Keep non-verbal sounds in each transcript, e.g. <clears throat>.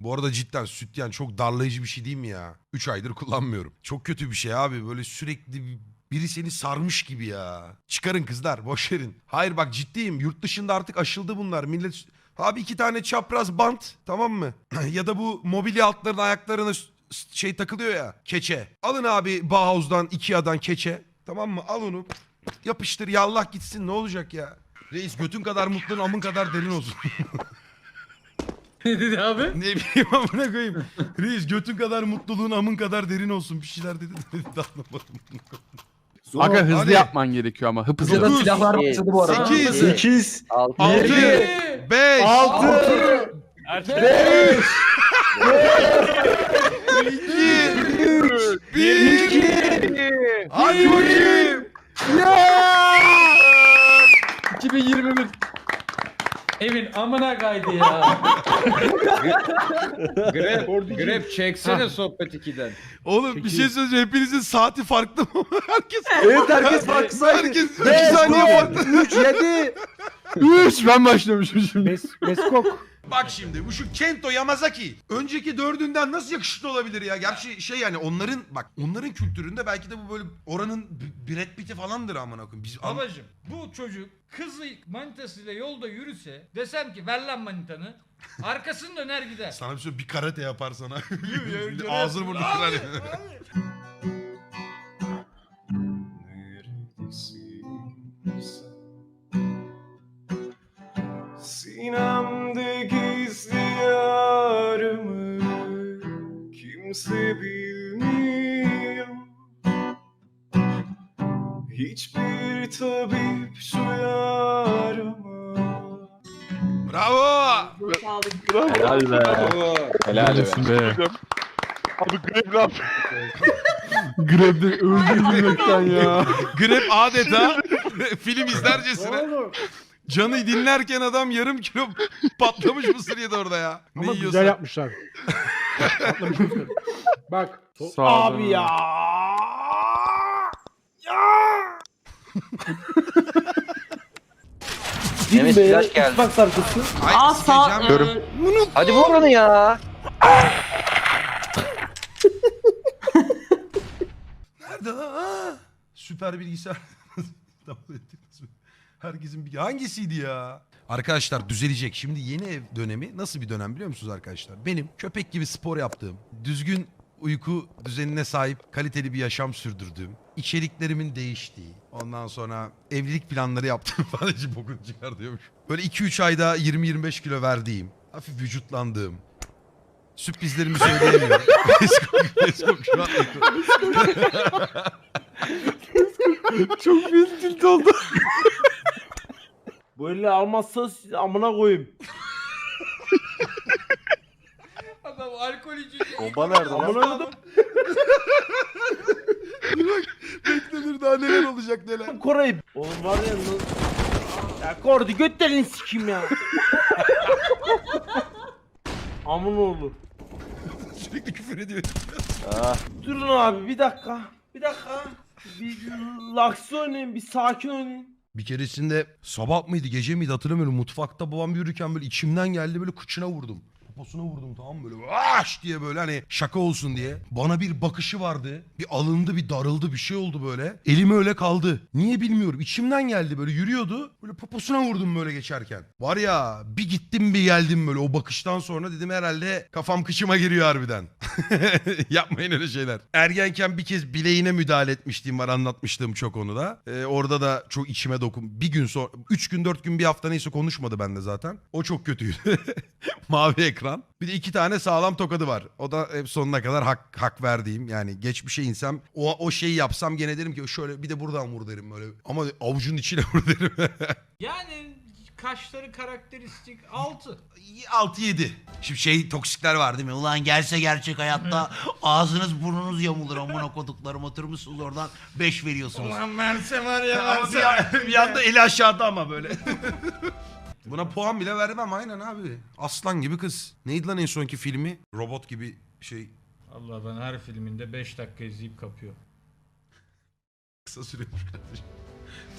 Bu arada cidden sütyen çok darlayıcı bir şey değil mi ya? 3 aydır kullanmıyorum. Çok kötü bir şey abi. Böyle sürekli bir- biri seni sarmış gibi ya. Çıkarın kızlar boş verin. Hayır bak ciddiyim. Yurt dışında artık aşıldı bunlar. Millet abi iki tane çapraz bant tamam mı? <clears throat> ya da bu mobilya altlarının ayaklarına şey takılıyor ya. Keçe. Alın abi Bauhaus'dan Ikea'dan keçe. Tamam mı? Al onu. Yapıştır yallah gitsin ne olacak ya? Reis götün kadar mutlun amın kadar derin olsun. <laughs> Ne dedi abi? Ne bileyim amına koyayım. Reis götün kadar mutluluğun amın kadar derin olsun. Bir şeyler dedi. dedi <laughs> anlamadım. Aga hızlı Hadi. yapman gerekiyor ama hıp hızlı. Burada Dokuz, silahlar başladı bu arada. sekiz, 8 Altı. Altı. Yedi, 5 6 Erkek. 1 Hadi bakayım. 2021. Evin amına kaydı ya. <laughs> Grab, grab çeksene sohbet 2'den. Oğlum bir şey söyleyeceğim. Hepinizin saati farklı mı? <laughs> Herkes Evet herkes farklı saydı. Herkes 2 Beş, saniye farklı. <laughs> üç, yedi. 3 ben başlamışım şimdi. Bes, Beskok. Bak şimdi bu şu Kento Yamazaki. Önceki dördünden nasıl yakışıklı olabilir ya? Gerçi şey yani onların bak onların kültüründe belki de bu böyle oranın B- Brad Pitt'i falandır amına koyayım. Biz an- Babacım bu çocuk kızı manitasıyla yolda yürüse desem ki ver lan manitanı. Arkasını döner gider. sana bir şey bir karate yapar sana. <laughs> Ağzını burnunu kırar. ya. Sinemde gizli kimse bilmiyor Hiçbir tabip şu yarıma Bravo. Helal be. Oo. Helal olsun be. Abi grab ne yapıyor? Grab'de öldü gülmekten ya. Grep adeta <laughs> film izlercesine. Canı dinlerken adam yarım kilo patlamış mısır yedi orada ya. Ne Ama yiyorsa. güzel yapmışlar. Patlamış mısır. Bak. Sağ ol Abi canım. ya. Mehmet flash geldi. Xbox arkası. Ay, Aa sağ... sikeceğim. e, Hadi vur onu ya. Nerede lan? Aa! Süper bilgisayar. <laughs> Tamam, Herkesin bir hangisiydi ya? Arkadaşlar düzelecek. Şimdi yeni ev dönemi nasıl bir dönem biliyor musunuz arkadaşlar? Benim köpek gibi spor yaptığım, düzgün uyku düzenine sahip kaliteli bir yaşam sürdürdüğüm, içeriklerimin değiştiği, ondan sonra evlilik planları yaptığım <laughs> falan için bokunu çıkar diyormuş. Böyle 2-3 ayda 20-25 kilo verdiğim, hafif vücutlandığım, sürprizlerimi söyleyemiyorum. <laughs> Beskok, beskok şu an Çok büyük tilt oldu. <laughs> Bu eli almazsa siz amına koyayım. Adam alkol içiyor. Bomba nerede lan? Amına koydum. Beklenir daha neler olacak neler. Koray'ı. Oğlum var ya lan. Ya Kordi götlerini sikeyim ya. <laughs> Amın oğlu. Sürekli küfür ediyor. Durun abi bir dakika. Bir dakika. Bir laks oynayın, bir sakin oynayın. Bir keresinde sabah mıydı gece miydi hatırlamıyorum. Mutfakta babam yürürken böyle içimden geldi böyle kıçına vurdum. Poposuna vurdum tamam böyle aş diye böyle hani şaka olsun diye. Bana bir bakışı vardı. Bir alındı bir darıldı bir şey oldu böyle. Elim öyle kaldı. Niye bilmiyorum. İçimden geldi böyle yürüyordu. Böyle poposuna vurdum böyle geçerken. Var ya bir gittim bir geldim böyle o bakıştan sonra dedim herhalde kafam kıçıma giriyor harbiden. <laughs> Yapmayın öyle şeyler. Ergenken bir kez bileğine müdahale etmişliğim var anlatmıştım çok onu da. Ee, orada da çok içime dokun. Bir gün sonra, üç gün dört gün bir hafta neyse konuşmadı bende zaten. O çok kötüydü. <laughs> Mavi ekran. Bir de iki tane sağlam tokadı var. O da hep sonuna kadar hak, hak verdiğim. Yani geçmişe insem o, o şeyi yapsam gene derim ki şöyle bir de buradan vur derim böyle. Ama avucun içine vur <laughs> derim. Yani kaşları karakteristik 6. 6-7. Şimdi şey toksikler var değil mi? Ulan gelse gerçek hayatta ağzınız burnunuz yamulur amına koduklarım oturmuşsunuz oradan 5 veriyorsunuz. Ulan verse var ya. Ama bir, bir anda eli aşağıda ama böyle. <laughs> Buna puan bile vermem aynen abi. Aslan gibi kız. Neydi lan en sonki filmi? Robot gibi şey Allah ben her filminde 5 dakika izleyip kapıyor. kısa sürüyormuş kardeşim.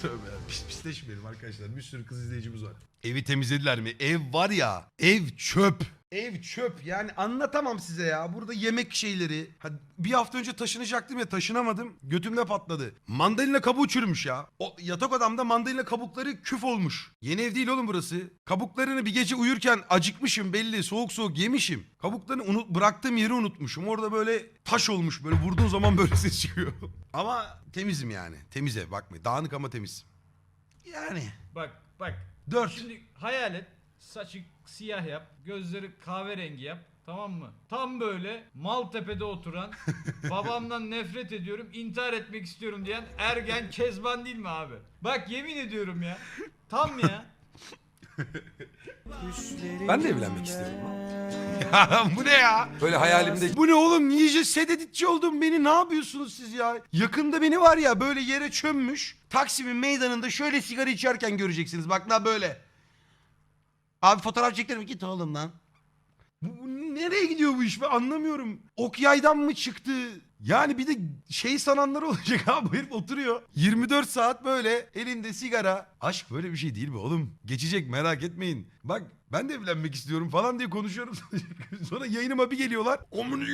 Tövbe ya. Pis pisleşmeyelim arkadaşlar. Bir sürü kız izleyicimiz var. Evi temizlediler mi? Ev var ya. Ev çöp. Ev çöp yani anlatamam size ya. Burada yemek şeyleri. Ha, bir hafta önce taşınacaktım ya taşınamadım. Götümde patladı. Mandalina kabuğu çürümüş ya. O yatak odamda mandalina kabukları küf olmuş. Yeni ev değil oğlum burası. Kabuklarını bir gece uyurken acıkmışım belli. Soğuk soğuk yemişim. Kabuklarını unut, bıraktığım yeri unutmuşum. Orada böyle taş olmuş böyle vurduğun zaman böyle <laughs> ses çıkıyor. ama temizim yani. Temiz ev bakmayın. Dağınık ama temiz. Yani. Bak bak. Dört. Şimdi hayal et. Saçı siyah yap. Gözleri kahverengi yap. Tamam mı? Tam böyle Maltepe'de oturan <laughs> babamdan nefret ediyorum intihar etmek istiyorum diyen ergen kezban değil mi abi? Bak yemin ediyorum ya. Tam ya. Ben de evlenmek isterim lan. Ya bu ne ya? Böyle hayalimde. Bu ne oğlum? Niye sededitçi oldum? Beni ne yapıyorsunuz siz ya? Yakında beni var ya böyle yere çömmüş. Taksim'in meydanında şöyle sigara içerken göreceksiniz. Bak la böyle. Abi fotoğraf çekelim. Git oğlum lan. Bu, nereye gidiyor bu iş ben anlamıyorum. Ok yaydan mı çıktı? Yani bir de şey sananlar <laughs> olacak abi bu herif oturuyor. 24 saat böyle elinde sigara. Aşk böyle bir şey değil mi oğlum? Geçecek merak etmeyin. Bak ben de evlenmek istiyorum falan diye konuşuyorum. <laughs> Sonra yayınıma bir geliyorlar. Omunu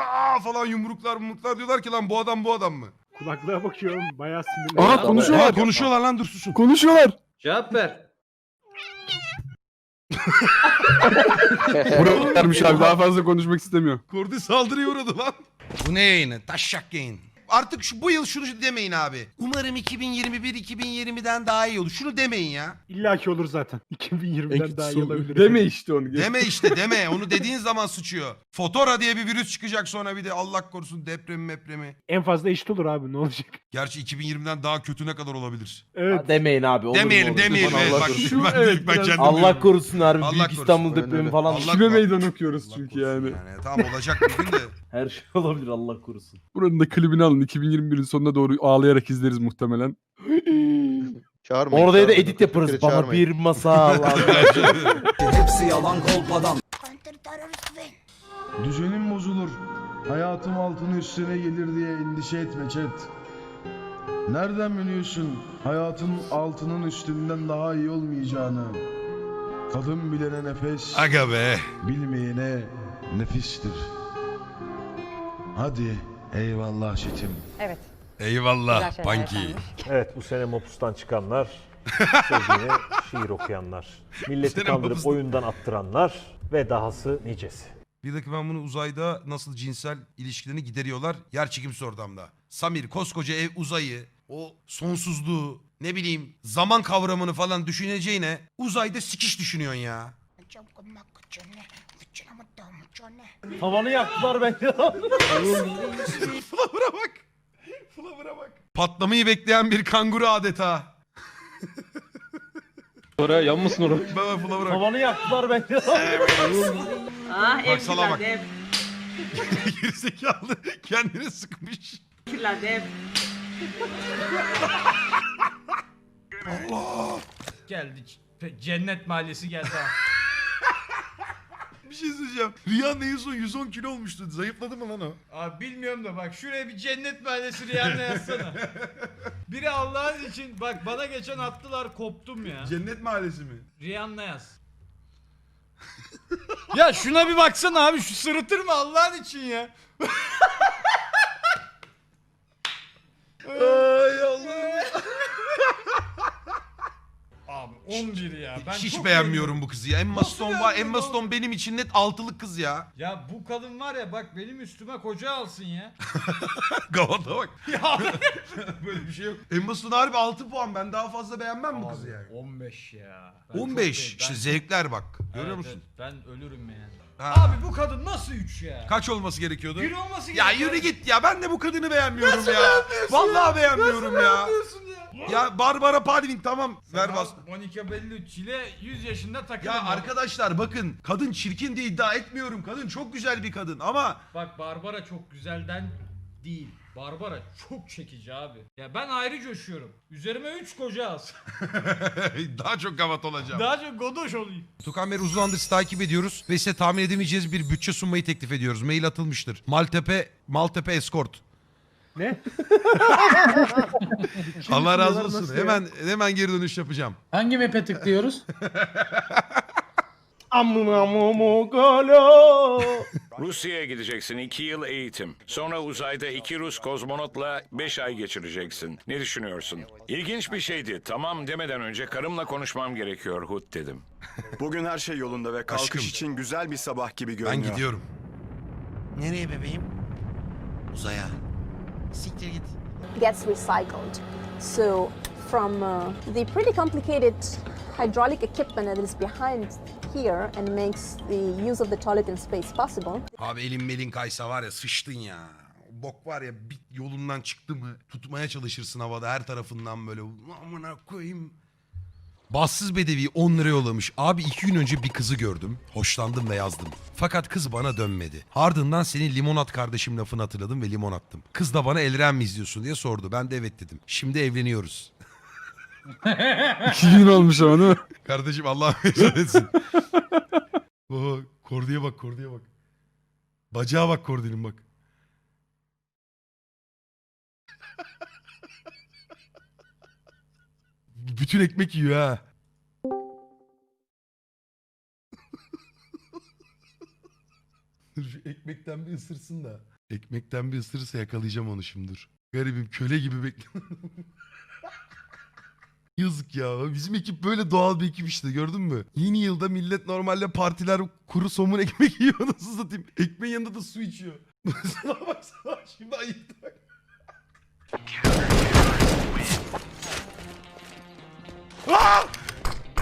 aa falan yumruklar yumruklar diyorlar ki lan bu adam bu adam mı? Kulaklığa bakıyorum. Bayağı sinirli. Aa Aa, konuşuyorlar. konuşuyorlar lan dur susun. Konuşuyorlar. Cevap ver. <laughs> Buralarmış abi daha fazla konuşmak istemiyor. Kordi saldırıya uğradı lan. Bu ne yayını? Taşşak yayın. Artık şu, bu yıl şunu demeyin abi. Umarım 2021 2020'den daha iyi olur. Şunu demeyin ya. İlla ki olur zaten. <laughs> 2020'den daha iyi olabilir. Deme işte onu. Deme işte <laughs> deme. Onu dediğin zaman sıçıyor. Fotora diye bir virüs çıkacak sonra bir de Allah korusun depremi mepremi. En fazla eşit olur abi ne olacak? <laughs> Gerçi 2020'den daha kötü ne kadar olabilir? Evet. Demeyin abi. olur demeyelim olur? demeyelim. Evet, Allah bak korusun. ben, evet, ben biraz- kendim Allah korusun harbi. Allah Büyük korusun. İstanbul depremi falan. Allah- Kime meydan okuyoruz Allah çünkü korusun yani. Tamam olacak bir gün de. Her şey olabilir Allah korusun. Buranın da klibini alın. 2021'in sonuna doğru ağlayarak izleriz muhtemelen. <gasps> Çağırmayın. Orada da çağırmayın. edit yaparız. Türkleri Bana çağırmayın. bir masal. <laughs> <laughs> Düzenim bozulur. Hayatım altını üstüne gelir diye endişe etme chat. Nereden biliyorsun hayatın altının üstünden daha iyi olmayacağını? Kadın bilene nefes, Aga be. bilmeyene nefistir. Hadi eyvallah çetim. Evet. Eyvallah Güzel şeyler Panki. yaşanmış. Evet bu sene Mopus'tan çıkanlar, <laughs> sevdiğine şiir okuyanlar, milleti Sene kandırıp Mopus'tan- oyundan attıranlar ve dahası nicesi. Bir dakika ben bunu uzayda nasıl cinsel ilişkilerini gideriyorlar yer çekimsiz ortamda. Samir koskoca ev uzayı o sonsuzluğu ne bileyim zaman kavramını falan düşüneceğine uzayda sikiş düşünüyorsun ya. Tavanı yaktılar bence. <laughs> Flower'a bak. Flower'a bak. Patlamayı bekleyen bir kanguru adeta. Oraya yanmasın oraya. Baba Flower'a bak. Tavanı yaktılar bence. <laughs> Ah Bak sala bak. ev Gerizekalı kendini sıkmış. kirlendi ev. <laughs> Allah. Geldi. Cennet mahallesi geldi ha. Bir şey söyleyeceğim. Rihanna en son 110 kilo olmuştu. Zayıfladı mı lan o? Abi bilmiyorum da bak şuraya bir cennet mahallesi Rihanna yazsana. <laughs> Biri Allah'ın için bak bana geçen attılar koptum ya. Cennet mahallesi mi? Rihanna yaz. <laughs> ya şuna bir baksana abi şu sırıtır mı Allah'ın için ya. <laughs> Ay Allah'ım. Abi 11 ya. Ben Hiç çok beğenmiyorum bu kızı ya. Emma Nasıl Stone var. beğenmiyorsun Emma oğlum? Stone benim için net altılık kız ya. Ya bu kadın var ya bak benim üstüme koca alsın ya. <laughs> Gavada bak. <laughs> ya Böyle bir şey yok. Emma Stone harbi 6 puan. Ben daha fazla beğenmem bu kızı yani. 15 ya. Ben çok 15. beğen- İşte ben- zevkler bak. Görüyor Evet, musun? evet, ben ölürüm yani. Ha. Abi bu kadın nasıl 3 ya? Kaç olması gerekiyordu? Bir olması Ya gerekiyor. yürü git ya. Ben de bu kadını beğenmiyorum ya. Vallahi beğenmiyorum ya. Ya. Barbara Palvin tamam. Ver bas. Monica Bellucci ile 100 yaşında takılın. Ya arkadaşlar bakın kadın çirkin diye iddia etmiyorum. Kadın çok güzel bir kadın ama Bak Barbara çok güzelden değil. Barbara çok çekici abi. Ya ben ayrı coşuyorum. Üzerime 3 koca alsın. <laughs> daha çok gavat olacağım. Daha çok godoş olayım. Tukan Bey uzun zamandır sizi takip ediyoruz ve size tahmin edemeyeceğiz bir bütçe sunmayı teklif ediyoruz. Mail atılmıştır. Maltepe, Maltepe Escort. Ne? <laughs> Allah razı olsun. Hemen hemen geri dönüş yapacağım. Hangi map'e tıklıyoruz? <laughs> Amına momogolo. Rusya'ya gideceksin. 2 yıl eğitim. Sonra uzayda iki Rus kozmonotla 5 ay geçireceksin. Ne düşünüyorsun? İlginç bir şeydi. Tamam demeden önce karımla konuşmam gerekiyor Hut dedim. Bugün her şey yolunda ve kalkış Aşkım. için güzel bir sabah gibi Ben görünüyor. gidiyorum. Nereye bebeğim? Uzaya. Siktir git. Gets recycled. So from uh, the pretty complicated hydraulic equipment that is behind here and makes the use of the toilet in space possible. Abi elin melin kaysa var ya sıçtın ya. O Bok var ya bir yolundan çıktı mı tutmaya çalışırsın havada her tarafından böyle. Amına koyayım. Bassız Bedevi 10 lira yollamış. Abi iki gün önce bir kızı gördüm. Hoşlandım ve yazdım. Fakat kız bana dönmedi. Ardından senin limonat kardeşim lafını hatırladım ve limon attım. Kız da bana Elren mi izliyorsun diye sordu. Ben de evet dedim. Şimdi evleniyoruz. <laughs> İki gün olmuş ama değil mi? Kardeşim Allah mesut etsin. <laughs> Oo, Kordi'ye bak Kordi'ye bak. Bacağa bak Kordi'nin bak. Bütün ekmek yiyor ha. <laughs> Dur şu ekmekten bir ısırsın da. Ekmekten bir ısırırsa yakalayacağım onu şimdi dur. Garibim köle gibi bekliyorum. <laughs> Yazık ya. Bizim ekip böyle doğal bir ekip işte gördün mü? Yeni yılda millet normalde partiler kuru somun ekmek yiyor nasıl satayım. Ekmeğin yanında da su içiyor. <laughs> Sana baksana şimdi ayıktı bak. Aa!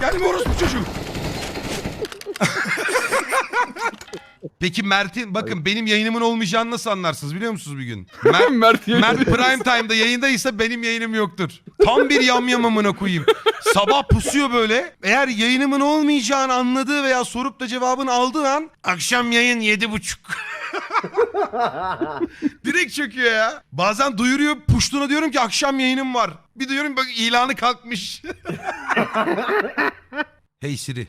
Gelme orospu çocuğu. Peki Mert'in bakın benim yayınımın olmayacağını nasıl anlarsınız biliyor musunuz bir gün? <laughs> Mert, Mert yayın- Mert prime time'da yayındaysa benim yayınım yoktur. Tam bir yamyam amına koyayım. Sabah pusuyor böyle. Eğer yayınımın olmayacağını anladığı veya sorup da cevabını aldığı an akşam yayın yedi buçuk. <laughs> Direkt çöküyor ya. Bazen duyuruyor puştuğuna diyorum ki akşam yayınım var. Bir duyuyorum bak ilanı kalkmış. <laughs> hey Siri.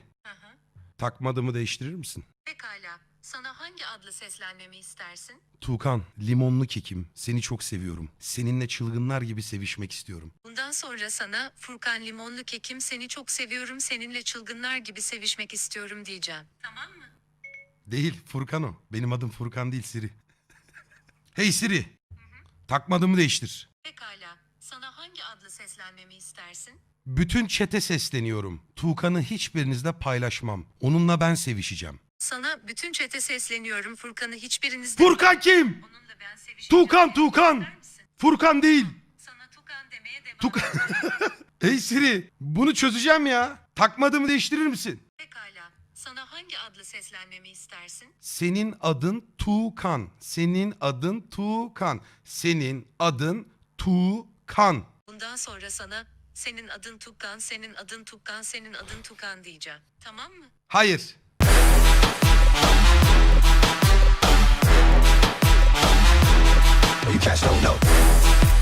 Takmadığımı değiştirir misin? Pekala. Sana hangi adlı seslenmemi istersin? Tuğkan, limonlu kekim. Seni çok seviyorum. Seninle çılgınlar gibi sevişmek istiyorum. Bundan sonra sana Furkan Limonlu Kekim seni çok seviyorum seninle çılgınlar gibi sevişmek istiyorum diyeceğim. Tamam mı? Değil, Furkan o. Benim adım Furkan değil Siri. <laughs> hey Siri. Takmadığımı değiştir. Pekala. Sana hangi adlı seslenmemi istersin? Bütün çete sesleniyorum. Tuğkan'ı hiçbirinizle paylaşmam. Onunla ben sevişeceğim. Sana bütün çete sesleniyorum Furkan'ı hiçbirinizde... Furkan kim? Onunla ben sevişeceğim. Tuğkan, Tuğkan. İster misin? Furkan değil. Sana Tukan demeye devam Tuğkan. <laughs> hey Siri, bunu çözeceğim ya. Takmadığımı değiştirir misin? sana hangi adlı seslenmemi istersin? Senin adın Tuğkan. Senin adın Tuğkan. Senin adın Tuğkan. Bundan sonra sana senin adın Tukan, senin adın Tukan, senin adın Tukan diyeceğim. Tamam mı? Hayır. You cats don't know.